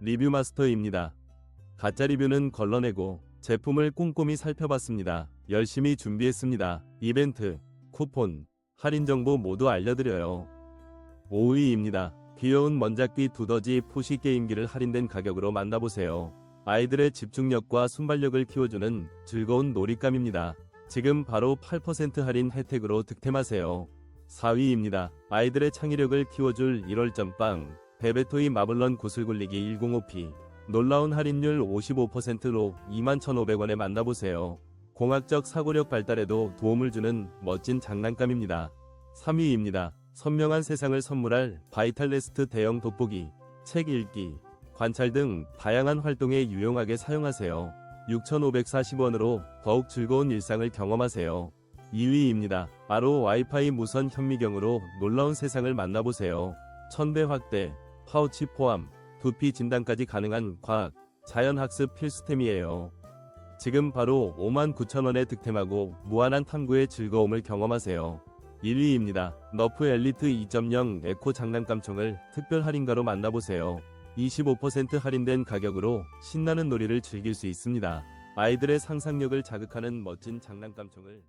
리뷰 마스터입니다. 가짜 리뷰는 걸러내고 제품을 꼼꼼히 살펴봤습니다. 열심히 준비했습니다. 이벤트, 쿠폰, 할인 정보 모두 알려드려요. 5위입니다. 귀여운 먼작비 두더지 푸시 게임기를 할인된 가격으로 만나보세요. 아이들의 집중력과 순발력을 키워주는 즐거운 놀잇감입니다. 지금 바로 8% 할인 혜택으로 득템하세요. 4위입니다. 아이들의 창의력을 키워줄 1월 점빵 베베토이 마블런 구슬 굴리기 105P 놀라운 할인율 55%로 21,500원에 만나보세요. 공학적 사고력 발달에도 도움을 주는 멋진 장난감입니다. 3위입니다. 선명한 세상을 선물할 바이탈레스트 대형 돋보기, 책 읽기, 관찰 등 다양한 활동에 유용하게 사용하세요. 6,540원으로 더욱 즐거운 일상을 경험하세요. 2위입니다. 바로 와이파이 무선 현미경으로 놀라운 세상을 만나보세요. 천배 확대, 파우치 포함, 두피 진단까지 가능한 과학, 자연학습 필수템이에요. 지금 바로 59,000원에 득템하고 무한한 탐구의 즐거움을 경험하세요. 1위입니다. 너프 엘리트 2.0 에코 장난감총을 특별 할인가로 만나보세요. 25% 할인된 가격으로 신나는 놀이를 즐길 수 있습니다. 아이들의 상상력을 자극하는 멋진 장난감총을